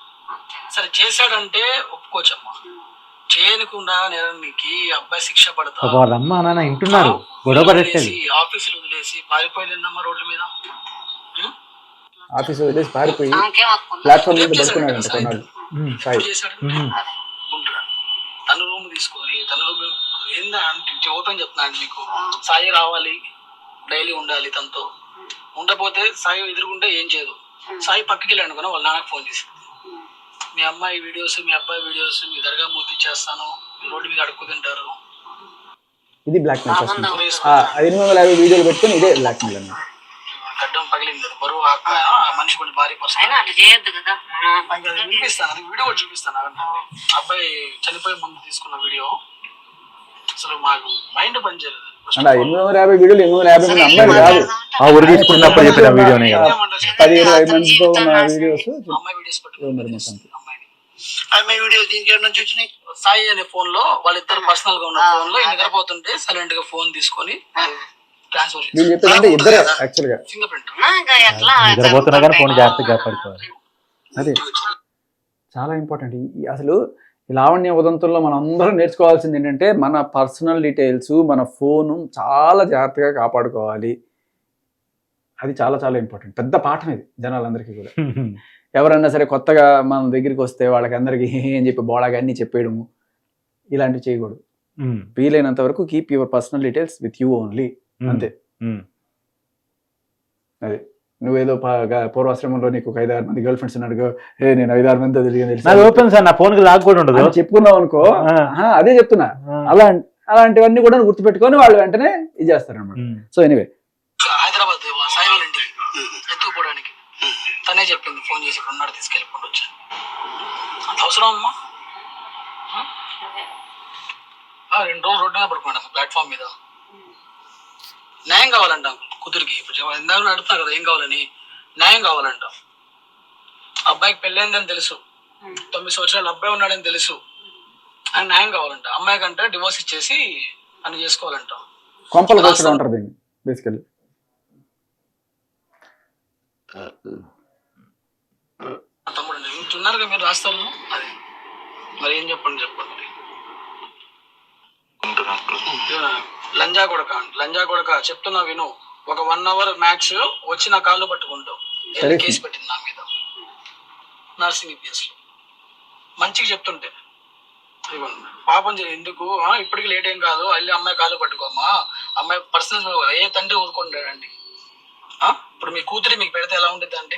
సరే చేశాడంటే ఒప్పుకోవచ్చమ్మా. చేయకుండా నేరానికి ఈ అబ్బాయి శిక్ష పడతా. వాళ్ళ అమ్మ నాన్న గొడవ వదిలేసి, ఆఫీసులు వదిలేసి పారిపోయిందమ్మా రోడ్ల మీద? ఆఫీస్ వదిలేసి పారిపోయి? ప్లాట్ఫామ్ మీద పడుకున్నాడు కదా కొన్నాళ్ళు. సాయి. తన రూమ్ తీసుకొని తన రూమ్ ఏందా అంటే ఓపెన్ చెప్తున్నాను మీకు సాయి రావాలి డైలీ ఉండాలి తనతో. ఉండకపోతే సాయి ఎదురుకుంటే ఏం చేయదు. సాయి పక్కకి వెళ్ళి అనుకున్నా వాళ్ళ నాన్నకి ఫోన్ చేసి. మీ అమ్మాయి వీడియోస్ మీ అబ్బాయి వీడియోస్ మీ దర్గా మూర్తి చేస్తాను. రోడ్డు మీద అడుక్కు తింటారు. ఇది బ్లాక్ మెయిల్ ఎనిమిది వందల యాభై వీడియోలు పెట్టుకొని ఇదే బ్లాక్ మెయిల్ అన్నమాట. గడ్డం పగిలింది. బరువు ఆ మనిషి కొన్ని భారీ పర్సన్ అయినా అట్లా చేయొద్దు కదా. చూపిస్తాను అది వీడియో కూడా చూపిస్తాను. అబ్బాయి చనిపోయే ముందు తీసుకున్న వీడియో. అసలు మాకు మైండ్ పనిచేయలేదు అంటే ఆ ఎనిమిది వందల యాభై వీడియోలు ఎనిమిది వందల యాభై మంది అమ్మాయిలు కాదు. ఆ ఊరు తీసుకున్నప్పుడు చెప్పిన వీడియోనే కదా. పది ఇరవై మందితో ఉన్న వీడియోస్. అమ్మాయి వీడియోస్ మరి పెట్టుకుని మొత్తానికి. అమ్మాయిని. ఆమె వీడియో దీనికి ఎక్కడి నుంచి వచ్చినాయి? సాయి అనే ఫోన్లో వాళ్ళిద్దరు పర్సనల్గా ఉన్న ఫోన్లో నిద్రపోతుంటే సైలెంట్గా ఫోన్ తీసుకొని చెప్పేదంటే ఇద్దరు యాక్చువల్గా. ఫింగర్ ప్రింట్ ఇంకా ఎట్లా నిద్రపోతున్నా కానీ ఫోన్ జాగ్రత్తగా కాపాడుకోవాలి అదే. చాలా ఇంపార్టెంట్. ఈ- అసలు ఈ లావణ్య ఉదంతంలో మనం అందరం నేర్చుకోవాల్సింది ఏంటంటే మన పర్సనల్ డీటెయిల్స్ మన ఫోను చాలా జాగ్రత్తగా కాపాడుకోవాలి. అది చాలా చాలా ఇంపార్టెంట్. పెద్ద పాఠం ఇది జనాలందరికీ కూడా. *laughs* ఎవరన్నా సరే కొత్తగా మన దగ్గరికి వస్తే వాళ్ళకి అందరికీ అని *laughs* చెప్పి బోళాగా అన్ని చెప్పేయడము ఇలాంటివి చేయకూడదు. వీలైనంత వరకు keep your personal details with you only. అంతే. అదే. నువ్వేదో పూర్వాశ్రమంలో నీకు ఒక ఐదారు మంది గర్ల్ ఫ్రెండ్స్ ఉన్నాడు ఏ నేను ఐదారు మందితో నాది ఓపెన్ సార్ నా ఫోన్కి లాగ్ కూడా ఉండదు. చెప్పుకున్నావు అనుకో. అదే చెప్తున్నా. అలా అలాంటివన్నీ కూడా గుర్తుపెట్టుకొని వాళ్ళు వెంటనే ఇది చేస్తారన్నమాట. ఉమ్. సో ఎనీవే హైదరాబాద్ వాళ్ళ సాయి వాళ్ళ ఇంటికి. ఎత్తుకుపోవడానికి. తనే చెప్పింది ఫోన్ చేసి ఇక్కడ ఉన్నాడు తీసుకెళ్ళిపోండి వచ్చి అంత అవసరం అమ్మా? రెండు రోజులు రోడ్డు మీద పడుకున్నాడు ప్లాట్ఫామ్ మీద. న్యాయం కావాలంట కూతురికి. ఇప్పుడు ఇందాక అడుగుతున్నా కదా ఏం కావాలని. న్యాయం కావాలంట. అబ్బాయికి పెళ్ళైందని తెలుసు. తొమ్మిది సంవత్సరాలు అబ్బాయి ఉన్నాడని తెలుసు. ఆయన న్యాయం కావాలంట. అమ్మాయి కంటే డివోర్స్ ఇచ్చేసి అని చేసుకోవాలంట. కొంపలు దీన్ని బేసికల్లీ తమ్ముడు అండి ఇంటున్నారుగా మీరు రాస్తారు అది. మరి ఏం చెప్పండి చెప్పండి లంజా కొడక అండి. లంజా కొడక చెప్తున్నా విను. ఒక వన్ అవర్ మ్యాక్స్ వచ్చి నా కాళ్ళు పట్టుకుంటావు. కేసు పెట్టింది నా మీద. నర్సింగ్ కేసులో మంచిగా చెప్తుంటే. పాపం చే- ఎందుకు? ఆ, ఇప్పటికి లేట్ ఏం కాదు. వెళ్ళి అమ్మాయి కాళ్ళు పట్టుకోమ్మా. అమ్మాయి పర్సనల్ ఏ తండ్రి ఊరుకుంటాడండి? ఇప్పుడు మీ కూతురి మీకు పెడితే ఎలా ఉంటుంది అండి?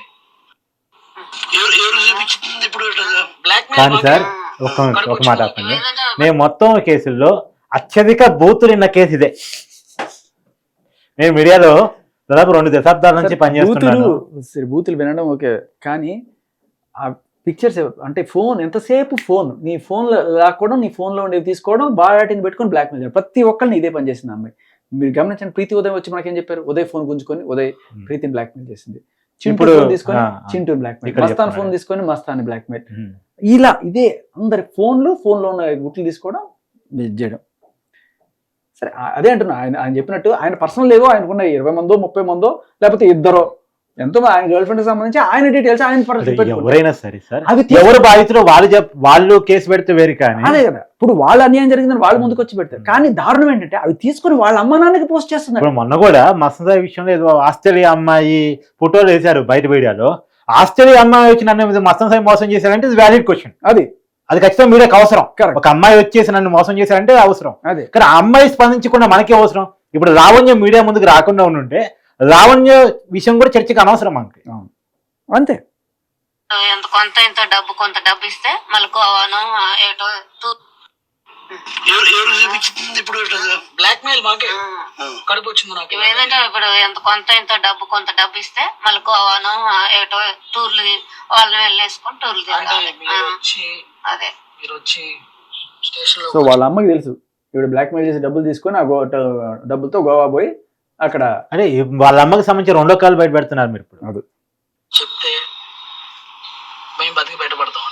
ఎవరు ఎవరు చూపించింది ఇప్పుడు? బ్లాక్ కానీ సార్ ఒక మాట నేను మొత్తం కేసుల్లో అత్యధిక బూతులున్న కేసు ఇదే. నేను మీడియాలో దాదాపు రెండు దశాబ్దాల నుంచి పనిచేస్తున్నాను బూతులు బూతులు వినడం ఓకే కానీ ఆ పిక్చర్స్ అంటే ఫోన్ ఎంతసేపు ఫోన్ నీ ఫోన్ లాక్కోవడం నీ ఫోన్లో ఉండేవి తీసుకోవడం బాగా పెట్టుకొని బ్లాక్ మెయిల్ చేయడం. ప్రతి ఒక్కరిని ఇదే పని చేసింది అమ్మాయి. మీరు గమనించండి ప్రీతి ఉదయం వచ్చి మనకేం చెప్పారు? ఉదయ్ ఫోన్ గుంజుకొని ఉదయ్ ప్రీతిని బ్లాక్ మెయిల్ చేసింది చింటూ ఫోన్ తీసుకొని. Chintu blackmail Mastan. Phone తీసుకొని మస్తాన్ బ్లాక్ మెయిల్. ఇలా ఇదే అందరి ఫోన్లు ఫోన్లో ఉన్న గుట్లు తీసుకోవడం చేయడం. సరే అదే అంటున్నా ఆయన ఆయన చెప్పినట్టు ఆయన పర్సనల్ ఏవో ఆయనకున్న ఇరవై మందో ముప్పై మందో లేకపోతే ఇద్దరో. ఎంతో ఆయన గర్ల్ ఫ్రెండ్ సంబంధించి ఆయన డీటెయిల్స్ ఆయన. ఎవరైనా సరే సార్. అవి ఎవరు బాధితులు వాళ్ళు వాళ్ళు కేసు పెడితే వేరు కానీ అదే కదా. ఇప్పుడు వాళ్ళ అన్యాయం జరిగిందని వాళ్ళు ముందుకు వచ్చి పెడతారు. కానీ దారుణం ఏంటంటే అవి తీసుకుని వాళ్ళ అమ్మ నాన్నకి పోస్ట్ చేస్తున్నారు. మొన్న కూడా మసదా విషయంలో ఏదో ఆస్ట్రేలియా అమ్మాయి ఫోటోలు వేశారు బయట మీడియాలో. ఆస్ట్రేలియా అమ్మాయి వచ్చి నన్ను మసం సాయి మోసం చేశారంటే ఇది వ్యాలిడ్ క్వశ్చన్ అది. అది ఖచ్చితంగా మీడియాకి అవసరం. ఒక అమ్మాయి వచ్చేసి నన్ను మోసం చేశారంటే అవసరం. అదే. కానీ ఆ అమ్మాయి స్పందించకుండా మనకే అవసరం. ఇప్పుడు లావణ్య మీడియా ముందుకు రాకుండా ఉంటే లావణ్య విషయం కూడా చర్చకి అనవసరం మనకి. అంతే. ఎంత కొంత ఇంత డబ్బు కొంత డబ్బు ఇస్తే మళ్ళీ గోవాను ఏటో ఎవరు చూపించింది ఇప్పుడు బ్లాక్ మెయిల్ మాకే. కడుపు వచ్చింది నాకు. ఏదంటే ఇప్పుడు ఎంత కొంత ఇంత డబ్బు కొంత డబ్బు ఇస్తే మళ్ళీ గోవాను ఏటో టూర్లు వాళ్ళని వెళ్ళేసుకొని టూర్లు అదే మీరు వచ్చి స్టేషన్ సో వాళ్ళ అమ్మకి తెలుసు. ఇప్పుడు బ్లాక్ మెయిల్ చేసి డబ్బులు తీసుకొని ఆ గో డబ్బులతో గోవా పోయి అక్కడ అదే వాళ్ళ అమ్మకి సంబంధించి రెండో కాలు బయట పెడుతున్నారు మీరు ఇప్పుడు. చెప్తే మేము బతికి బయటపడతాం.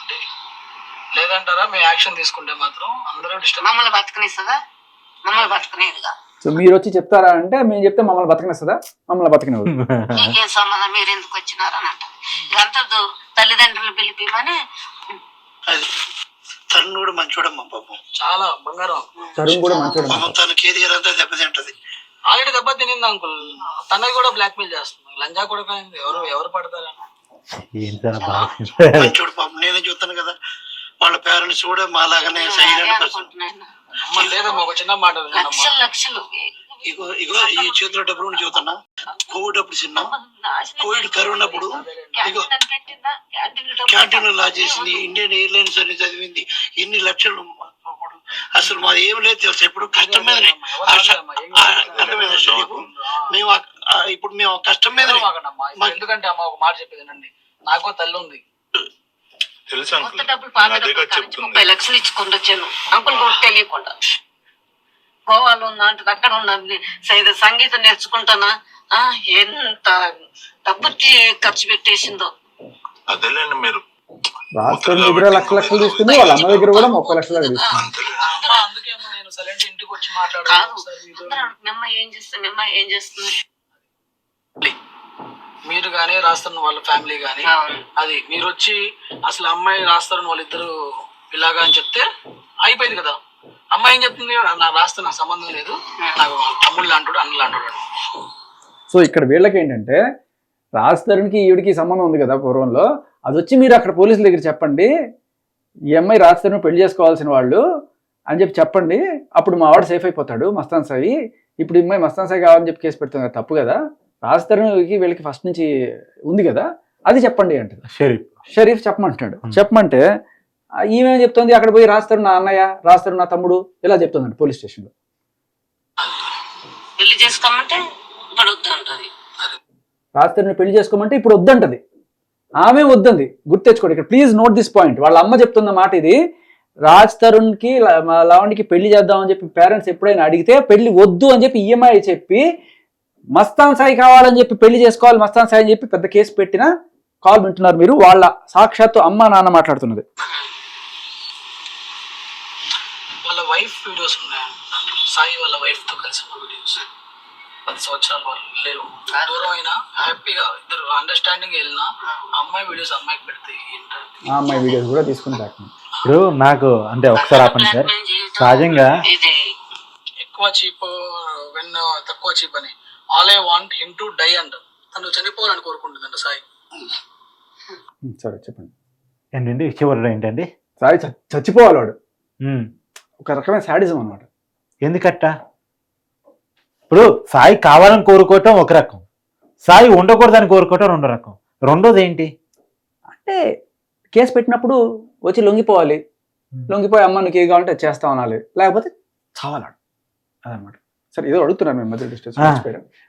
లేదంటారా? మేము యాక్షన్ తీసుకుంటే మాత్రం అందరూ డిస్టర్బ్ మమ్మల్ని బతకనిస్తుందా? మమ్మల్ని బతకనేదిగా సో మీరు వచ్చి చెప్తారా అంటే మేము చెప్తే మమ్మల్ని బతకనిస్తుందా? మమ్మల్ని బతకనివ్వదు. మీకేం సంబంధం? మీరు ఎందుకు వచ్చినారు అని అంటారు. ఇదంతా దు- తల్లిదండ్రులు పిలిపిమని అది తను కూడా మంచోడమ్మా పాపం. చాలా బంగారం. తరుణ్ కూడా మంచోడు. పాపం తన కెరియర్ అంతా దెబ్బతింటది. ఆల్రెడీ దెబ్బ తినింది అంకుల్. తనది కూడా బ్లాక్ మెయిల్ చేస్తుంది. లంజా కూడా. ఎవరు ఎవరు పడతారా ఏం సార్ బాగా మంచోడు పాపం. నేనే చూస్తాను కదా. వాళ్ళ పేరెంట్స్ కూడా మాలాగానే సైలెంట్ పర్సన్ లేదమ్మా ఒక చిన్న మాట. లక్షలు లక్షలు. ఇగో ఇగో ఈ చేతిలో డబ్బులు ఉండి చూస్తున్నా. కోవిడ్ అప్పుడు చిన్న. కోవిడ్ కరోనా అప్పుడు ఇగో క్యాంటీన్ లా చేసింది ఇండియన్ ఎయిర్లైన్స్ అని చదివింది. ఎన్ని లక్షలు అసలు మాది ఏం లేదు తెలుసు? ఎప్పుడు కష్టం మీదనే? మేము ఇప్పుడు మేము కష్టం మీదనే. ఇప్పుడు ఎందుకంటే అమ్మ ఒక మాట చెప్పేది నాకు తల్లి ఉంది. తెలుసు కొత్త అంకుల్ డబ్బులు పాత నేను అదే డబ్బులు కదా కానించి చెప్తుంది. ముప్పై లక్షలు ఇచ్చుకుంటూ వచ్చాను. అంకుల్ కూడా తెలియకుండా. గోవాలో ఉన్న అంటే అక్కడ ఉన్న సైద సంగీతం నేర్చుకుంటానా? ఆ ఎంత డబ్బు తి- ఖర్చు పెట్టేసిందో. అదేలేండి మీరు. రాష్ట్రం దగ్గర లక్ష లక్షలు తీసుకుంది వాళ్ళ అమ్మ దగ్గర కూడా ముప్పై లక్షలు అమ్మ నేను సైలెంట్ ఇంటికి వచ్చి కాదు. మాట్లాడాను ఒకసారి మీతో. అందరూ మీ అమ్మ ఏం చేస్తుంది మీ అమ్మ ఏం చేస్తుంది? మీరు గానీ రాస్తున్న వాళ్ళ ఫ్యామిలీ గానీ అవును. అది మీరు వచ్చి అసలు అమ్మాయి రాస్తారని వాళ్ళిద్దరు ఇలాగా అని చెప్తే అయిపోయింది కదా. అమ్మాయి ఏం చెప్తుంది? నాకు రాస్తే నాకు సంబంధం లేదు. నాకు తమ్ముళ్ళు లాంటాడు అన్న లాంటాడు. సో ఇక్కడ వీళ్ళకి ఏంటంటే రాజధానికి ఈవిడికి సంబంధం ఉంది కదా పూర్వంలో. అది వచ్చి మీరు అక్కడ పోలీసుల దగ్గర చెప్పండి. ఈ అమ్మాయి రాజధాని పెళ్ళి చేసుకోవాల్సిన వాళ్ళు అని చెప్పి చెప్పండి. అప్పుడు మా వాడు సేఫ్ అయిపోతాడు మస్తాన్ సాయి. ఇప్పుడు ఈ అమ్మాయి మస్తాన్ సాయి కావాలని చెప్పి కేసు పెడుతుంది కదా తప్పు కదా. రాజతరుణ్కి వీళ్ళకి ఫస్ట్ నుంచి ఉంది కదా అది చెప్పండి అంటది. షరీఫ్. షరీఫ్ చెప్పమంటున్నాడు. చెప్పమంటే ఈమె చెప్తుంది అక్కడ పోయి రాస్తారు నా అన్నయ్య రాస్తారు నా తమ్ముడు ఇలా చెప్తుందండి పోలీస్ స్టేషన్లో. పెళ్ళి చేసుకోమంటే ఇప్పుడు రాజతరుణ్ పెళ్ళి చేసుకోమంటే ఇప్పుడు వద్దంటది. ఆమె వద్దంది గుర్తెచ్చుకోండి ఇక్కడ. ప్లీజ్ నోట్ దిస్ పాయింట్ వాళ్ళ అమ్మ చెప్తున్న మాట ఇది రాజ్ తరుణ్కి ల- మా లవణ్కి పెళ్ళి చేద్దామని చెప్పి పేరెంట్స్ ఎప్పుడైనా అడిగితే పెళ్ళి వద్దు అని చెప్పి ఈఎంఐ చెప్పి మస్తాన్ సాయి కావాలని చెప్పి పెళ్ళి చేసుకోవాలి మస్తాన్ సాయి అని చెప్పి పెద్ద కేసు పెట్టిన కాల్ వింటున్నారు మీరు వాళ్ళ సాక్షాత్తు అమ్మ నాన్న మాట్లాడుతున్నది. వాళ్ళ వైఫ్ వీడియోస్ ఉన్నాయి. సాయి వాళ్ళ వైఫ్తో కలిసి వీడియోస్. పది సంవత్సరాలు వాళ్ళు లేరు. దూరం అయినా హ్యాపీగా ఇద్దరు అండర్స్టాండింగ్ వెళ్ళినా అమ్మాయి వీడియోస్ అమ్మాయికి పెడితే ఆ అమ్మాయి వీడియోస్ కూడా ఇప్పుడు నాకు అంటే ఒకసారి ఆపండి సార్. సహజంగా ఇది ఎక్కువ చీప్ వెన్ తక్కువ చీప్ అని. All I want him to die and తను చనిపోవాలని కోరుకుంటుందంట సాయి. సరే చెప్పండి. ఏంటండి? చివరిలో ఏంటండి? సాయి చ- చచ్చిపోవాలి వాడు. ఉమ్. ఒక రకమైన శాడిజం అనమాట ఎందుకట్ట? ఇప్పుడు సాయి కావాలని కోరుకోవటం ఒక రకం. సాయి ఉండకూడదని కోరుకోవటం రెండో రకం. రెండోది ఏంటి? అంటే కేసు పెట్టినప్పుడు వచ్చి లొంగిపోవాలి. లొంగిపోయి అమ్మ నీకు ఏది కావాలంటే చేస్తాం అనాలి లేకపోతే చావాలాడు. అదనమాట సరే ఏదో అడుగుతున్నారు మేము మధ్య డిస్టెన్స్ ఆ.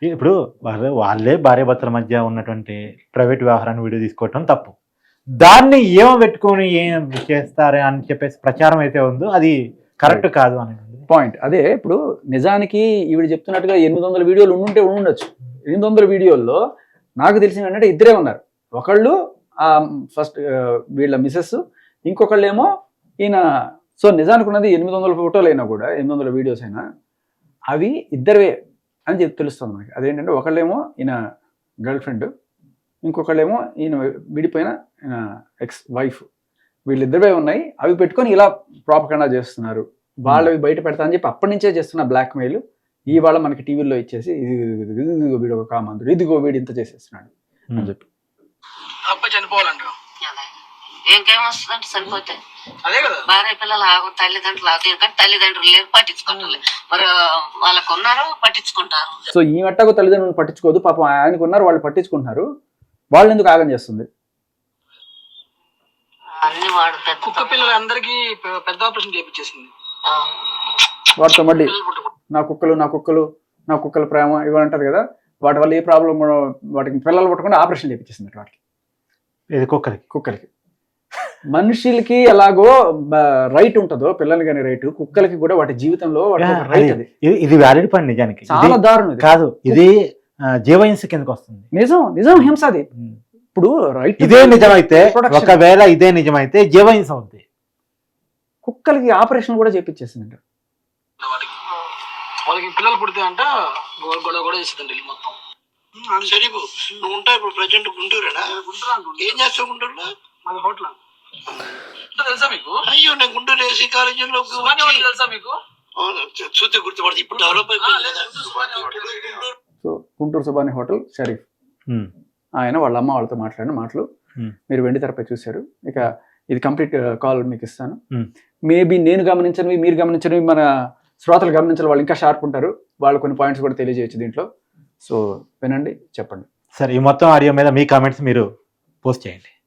ఇప్పుడు వాళ్ళే వాళ్ళే భార్య భర్తల మధ్య ఉన్నటువంటి ప్రైవేట్ వ్యవహారాన్ని వీడియో తీసుకోవటం తప్పు. దాన్ని ఏమో పెట్టుకొని ఏం చేస్తారు అని చెప్పేసి ప్రచారం అయితే ఉందో అది కరెక్ట్ కాదు అని పాయింట్. అదే ఇప్పుడు నిజానికి ఈవిడ చెప్తున్నట్టుగా ఎనిమిది వందల వీడియోలు ఉండుంటే ఉండొచ్చు. ఎనిమిది వందల వీడియోల్లో నాకు తెలిసిన ఏంటంటే ఇద్దరే ఉన్నారు. ఒకళ్ళు ఫస్ట్ వీళ్ళ మిసెస్ ఇంకొకళ్ళు ఏమో ఈయన సో నిజానికి ఉన్నది ఎనిమిది వందల ఫోటోలు అయినా కూడా ఎనిమిది వందల వీడియోస్ అయినా అవి ఇద్దరే అని చెప్పి తెలుస్తుంది మనకి అదేంటంటే ఒకళ్ళేమో ఈయన గర్ల్ ఫ్రెండ్ ఇంకొకళ్ళేమో ఈయన విడిపోయిన ఈయన ఎక్స్ వైఫ్ వీళ్ళిద్దరే ఉన్నాయి అవి పెట్టుకొని ఇలా ప్రాపకండా చేస్తున్నారు వాళ్ళవి బయట పెడతా అని చెప్పి అప్పటి నుంచే చేస్తున్న బ్లాక్మెయిల్ ఇవాళ మనకి టీవీలో ఇచ్చేసి ఇది ఇదిగో వీడు ఒక కామందుడు ఇదిగో వీడు ఇంత చేసేస్తున్నాడు అని చెప్పి అబ్బాయి ఇంకేం వస్తుందంటే సరిపోతే. అదే కదా. భార్య పిల్లలు ఆగు తల్లిదండ్రులు ఆగు ఎందుకంటే తల్లిదండ్రులు లేరు పట్టించుకుంటారు మరి వాళ్ళకు ఉన్నారు పట్టించుకుంటారు. సో ఈ మట్టకు తల్లిదండ్రులు పట్టించుకోదు పాపం ఆయనకు ఉన్నారు వాళ్ళు పట్టించుకుంటున్నారు. వాళ్ళు ఎందుకు ఆగం చేస్తుంది? అన్ని వాడు కుక్క పిల్లలు అందరికీ పె- పెద్ద ఆపరేషన్ చేయించేసింది ఆ. వాటితో మళ్ళీ. నా కుక్కలు నా కుక్కలు నా కుక్కల ప్రేమ ఇవి అంటారు కదా వాటి వల్ల ఏ ప్రాబ్లం వాటికి పిల్లలు పుట్టకుండా ఆపరేషన్ చేయించేసింది వాటికి ఇది కుక్కలకి. కుక్కలకి. మనుషులకి ఎలాగో రైట్ ఉంటుందో పిల్లలకి కానీ రైట్ కుక్కలకి కూడా వాటి జీవితంలో వాటికి ఒక రైట్ అది ఇది- ఇది వ్యాలిడ్ పని నిజానికి. చాలా దారుణం కాదు ఇది జీవహింస కిందకి వస్తుంది. నిజం నిజం హింస అది. ఇప్పుడు రైట్ ఇదే నిజమైతే. ఒకవేళ ఇదే నిజమైతే జీవహింస అవుద్ది. కుక్కలకి ఆపరేషన్ కూడా చేపించేసిందంట. వాడికి వాళ్ళకి పిల్లలు పుడితే అంట గొడవ కూడా చేసిందండి ఇల్లు మొత్తం. షరీఫ్ నువ్వు ఉంటావు ఇప్పుడు ప్రజెంట్ గుంటూరేనా? ఏం చేస్తావు గుంటూరులో? మాది హోటల్ తెలుసా మీకు? అయ్యో నేను గుంటూరు ఏసీ కాలేజీలో సుబాని హోటల్ తెలుసా మీకు? చూస్తే గుర్తుపడదు. ఇప్పుడు develop so Guntur Subani hotel Sharif. ఆయన వాళ్ళ అమ్మ వాళ్ళతో మాట్లాడిన మాటలు. మీరు వెండి తెరపై చూశారు. ఇక ఇది కంప్లీట్ కాల్ మీకు ఇస్తాను. మేబీ నేను గమనించనివి మీరు గమనించనివి మన శ్రోతలు గమనించిన వాళ్ళు ఇంకా షార్ప్ ఉంటారు. వాళ్ళు కొన్ని పాయింట్స్ కూడా తెలియజేయచ్చు దీంట్లో. సో వినండి చెప్పండి. సరే ఈ మొత్తం ఆడియో మీద మీ కామెంట్స్ మీరు పోస్ట్ చేయండి.